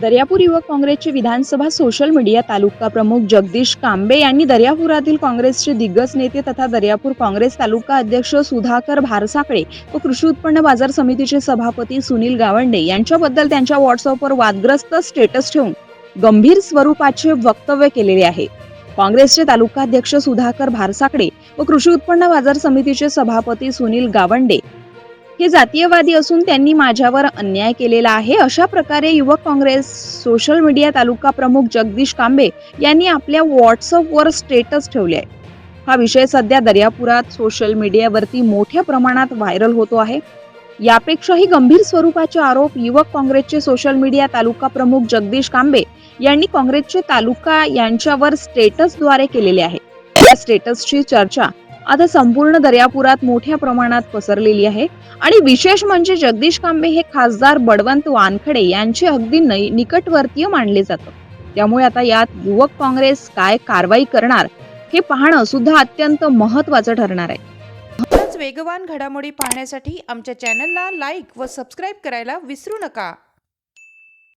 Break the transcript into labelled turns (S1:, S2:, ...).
S1: दर्यापूर युवक काँग्रेसचे विधानसभा social media तालुका प्रमुख जगदीश कांबे यांनी दर्यापुरातील काँग्रेसचे दिग्गज नेते तथा दर्यापूर काँग्रेस तालुका अध्यक्ष सुधाकर भारसाकडे व कृषी उत्पन्न बाजार समितीचे सभापती सुनील गावंडे यांच्याबद्दल त्यांच्या व्हॉट्सअपवर वादग्रस्त स्टेटस ठेवून गंभीर स्वरूपाचे वक्तव्य केलेले आहे. काँग्रेसचे तालुकाध्यक्ष सुधाकर भारसाकडे व कृषी उत्पन्न बाजार समितीचे सभापती सुनील गावंडे हे जातीयवादी असून त्यांनी माझ्यावर अन्याय केलेला आहे. अशा प्रकारे युवक काँग्रेस सोशल मीडिया तालुका प्रमुख जगदीश कांबे यांनी आपल्या व्हॉट्सअपवर स्टेटस ठेवले आहे. हा विषय सध्या दर्यापुरात सोशल मीडियावरती मोठ्या प्रमाणात व्हायरल होतो आहे. यापेक्षाही गंभीर स्वरूपाचे आरोप युवक काँग्रेसचे सोशल मीडिया तालुका प्रमुख जगदीश कांबे यांनी काँग्रेसचे तालुका यांच्यावर स्टेटसद्वारे केलेले आहे. या स्टेटसची चर्चा आता संपूर्ण दर्यापुरात मोठ्या प्रमाणात पसरलेली आहे. आणि विशेष म्हणजे जगदीश कांबे हे खासदार बडवंत वानखडे यांचे अगदी निकटवर्तीय मानले जातं. त्यामुळे आता यात युवक काँग्रेस काय कारवाई करणार हे पाहणं सुद्धा अत्यंत महत्वाचं ठरणार आहे.
S2: वेगवान घडामोडी पाहण्यासाठी आमच्या चॅनलला लाईक व सबस्क्राईब करायला विसरू नका.